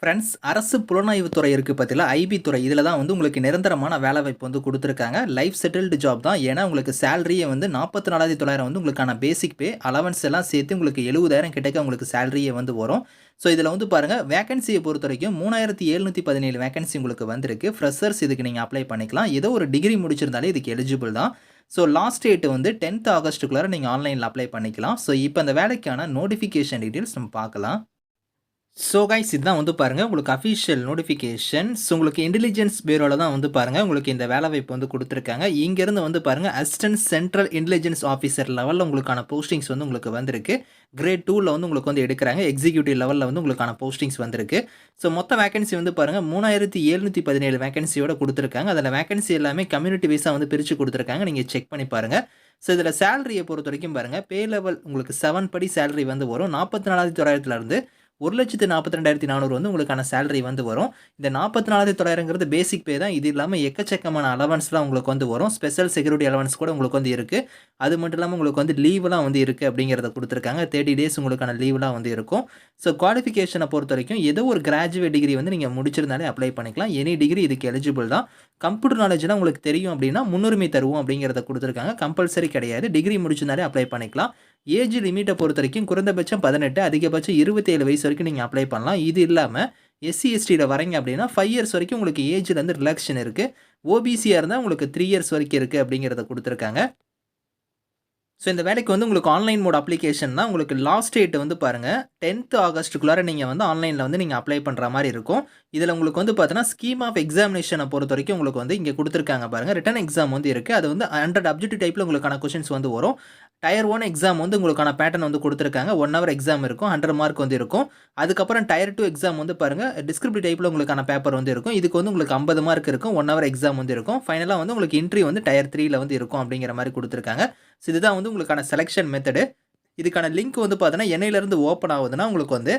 Friends அரசு புலனாய்வு துறை இருக்குது பார்த்தீங்களா ஐபி துறை. இதில் தான் வந்து உங்களுக்கு நிரந்தரமான வேலை வாய்ப்பு வந்து கொடுத்துருக்காங்க. லைஃப் செட்டில்டு ஜாப் தான். ஏன்னா உங்களுக்கு சேலரியை வந்து நாற்பத்தி நாலாயிரத்தி தொள்ளாயிரம் வந்து உங்களுக்கான பேசிக் பே அலவன்ஸ் எல்லாம் சேர்த்து உங்களுக்கு எழுபதாயிரம் கிட்டக்க உங்களுக்கு சேலரியே வந்து வரும். ஸோ இதில் வந்து பாருங்கள் வேகன்சியை பொறுத்த வரைக்கும் மூணாயிரத்தி எழுநூற்றி பதினேழு வேகன்சி உங்களுக்கு வந்திருக்கு. ஃப்ரெஷர்ஸ் இதுக்கு நீங்கள் அப்ளை பண்ணிக்கலாம். ஏதோ ஒரு டிகிரி முடிச்சிருந்தாலே இதுக்கு எலிஜிபிள் தான். ஸோ லாஸ்ட் டேட் வந்து டென்த் ஆகஸ்ட்டுக்குள்ளார நீங்கள் ஆன்லைனில் அப்ளை பண்ணிக்கலாம். ஸோ இப்போ அந்த வேலைக்கான நோட்டிஃபிகேஷன் டீட்டெயில்ஸ் நம்ம பார்க்கலாம். ஸோ கைஸ் இதுதான் வந்து பாருங்கள் உங்களுக்கு அஃபிஷியல் நோட்டிஃபிகேஷன்ஸ் உங்களுக்கு இன்டெலிஜென்ஸ் பியூரோவில் தான் வந்து பாருங்கள் உங்களுக்கு இந்த வேலை வாய்ப்பு வந்து கொடுத்துருக்காங்க. இங்கேருந்து வந்து பாருங்கள் அசிஸ்டன்ட் சென்ட்ரல் இன்டெலிஜென்ஸ் ஆஃபீஸர் லெவலில் உங்களுக்கான போஸ்டிங்ஸ் வந்து உங்களுக்கு வந்திருக்கு. கிரேட் டூவில் வந்து உங்களுக்கு வந்து எடுக்கிறாங்க எக்ஸிக்யூட்டிவ் லெவலில் வந்து உங்களுக்கான போஸ்டிங்ஸ் வந்திருக்கு. ஸோ மொத்த வேகன்சி வந்து பாருங்கள் மூணாயிரத்தி எழுநூற்றி பதினேழு வேகன்சியோட கொடுத்துருக்காங்க. அதில் வேகன்சி எல்லாமே கம்யூனிட்டி வைஸாக வந்து பிரித்து கொடுத்துருக்காங்க நீங்கள் செக் பண்ணி பாருங்கள் ஸோ இதில் சேலரியை பொறுத்த வரைக்கும் பாருங்கள் பே லெவல் உங்களுக்கு செவன் படி சேலரி வந்து வரும். நாற்பத்தி நாலாயிரத்தி தொள்ளாயிரத்துலேருந்து ஒரு லட்சத்து நாற்பத்தி ரெண்டாயிரத்தி நானூறு வந்து உங்களுக்கான சேலரி வந்து வரும். இந்த நாற்பத்தி நாலாயிரத்தி தொள்ளாயிரங்கிறது பேசிக் பே தான். இது இல்லாமல் எக்கச்சக்கமான அலவன்ஸ்லாம் உங்களுக்கு வந்து வரும். ஸ்பெஷல் செக்யூரிட்டி அலவன்ஸ் கூட உங்களுக்கு வந்து இருக்குது அது மட்டும் இல்லாமல் உங்களுக்கு வந்து லீவ்லாம் வந்து இருக்குது அப்படிங்கிறத கொடுத்துருக்காங்க. தேர்ட்டி டேஸ் உங்களுக்கான லீவ்லாம் வந்து இருக்கும். ஸோ குவாலிஃபிகேஷனை பொறுத்த வரைக்கும் ஏதோ ஒரு கிராஜுவேட் டிகிரி வந்து நீங்கள் முடிச்சிருந்தாலே அப்ளை பண்ணிக்கலாம். எனி டிகிரி இதுக்கு எலிஜிபிள் தான். கம்ப்யூட்டர் நாலேஜ்லாம் உங்களுக்கு தெரியும் அப்படின்னா முன்னுரிமை தருவோம் அப்படிங்கிறத கொடுத்துருக்காங்க. கம்பல்சரி கிடையாது. டிகிரி முடிச்சிருந்தாலே அப்ளை பண்ணிக்கலாம். ஏஜ் லிமிட்டை பொறுத்த வரைக்கும் குறைந்தபட்சம் பதினெட்டு அதிகபட்சம் இருபத்தேழு வயசு வரைக்கும் நீங்கள் அப்ளை பண்ணலாம். இது இல்லாமல் எஸ்சி எஸ்டியில் வரீங்க அப்படின்னா ஃபைவ் இயர்ஸ் வரைக்கும் உங்களுக்கு ஏஜ்லேருந்து ரிலாக்ஷன் இருக்குது ஓபிசியாக இருந்தால் உங்களுக்கு த்ரீ இயர்ஸ் வரைக்கும் இருக்குது அப்படிங்கிறத கொடுத்துருக்காங்க. ஸோ இந்த வேலைக்கு வந்து உங்களுக்கு ஆன்லைன் மோட் அப்ளிகேஷன் தான். உங்களுக்கு லாஸ்ட் டேட் வந்து பாருங்கள் டென்த் ஆகஸ்ட்டுக்குள்ளார நீங்கள் வந்து ஆன்லைனில் வந்து நீங்கள் அப்ளை பண்ணுற மாதிரி இருக்கும். இதில் உங்களுக்கு வந்து பார்த்தீங்கன்னா ஸ்கீம் ஆஃப் எக்ஸாமினேஷனை பொறுத்த வரைக்கும் உங்களுக்கு வந்து இங்கே கொடுத்துருக்காங்க பாருங்கள் ரிட்டன் எக்ஸாம் வந்து இருக்குது அது வந்து ஹண்ட்ரட் அப்ஜெக்டிவ் டைப்பில் உங்களுக்கான கொஷின்ஸ் வந்து வரும். டயர் ஒன் எக்ஸாம் வந்து உங்களுக்கான பேட்டர்ன் வந்து கொடுத்துருக்காங்க. ஒன் ஹவர் எக்ஸாம் இருக்கும் ஹண்ட்ரட் மார்க் வந்து இருக்கும். அதுக்கப்புறம் டயர் டூ எக்ஸாம் வந்து பாருங்கள் டிஸ்கிரிப்டிவ் டைப்பில் உங்களுக்கான பேப்பர் வந்து இருக்கும். இதுக்கு வந்து உங்களுக்கு ஐம்பது மார்க் இருக்கும் ஒன் ஹவர் எக்ஸாம் வந்து இருக்கும். ஃபைனலாக வந்து உங்களுக்கு இன்ட்ரி வந்து டயர் த்ரீயில் வந்து இருக்கும் அப்படிங்கிற மாதிரி கொடுத்துருக்காங்க. ஸோ இதுதான் வந்து உங்களுக்கான செலெக்ஷன் மெத்தடு இதுக்கான லிங்க் வந்து பார்த்தீங்கன்னா என்னையிலேருந்து ஓப்பன் ஆகுதுன்னா உங்களுக்கு வந்து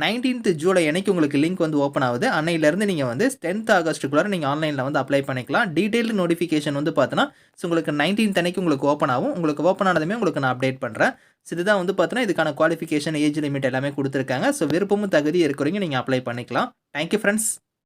நைன்டீன்த் ஜூலை அன்னைக்கு உங்களுக்கு லிங்க் வந்து ஓப்பன் ஆகுது. அன்னையிலேருந்து நீங்கள் வந்து டென்த் ஆகஸ்ட்டுக்குள்ளே நீங்கள் ஆன்லைனில் வந்து அப்ளை பண்ணிக்கலாம். டீட்டெயில்டு நோட்டிஃபிகேஷன் வந்து பார்த்தீங்கன்னா ஸோ உங்களுக்கு நைன்டீன்த் அன்னைக்கு உங்களுக்கு ஓப்பன் ஆகும். உங்களுக்கு ஓப்பன் ஆனதுமே உங்களுக்கு நான் அப்டேட் பண்ணுறேன் ஸோ இதுதான் வந்து பார்த்தீங்கன்னா இதுக்கான குவாலிஃபிகேஷன் ஏஜ் லிமிட் எல்லாமே கொடுத்துருக்காங்க. ஸோ விருப்பமும் தகுதி இருக்கிறவங்க நீங்கள் அப்ளை பண்ணிக்கலாம். Thank you friends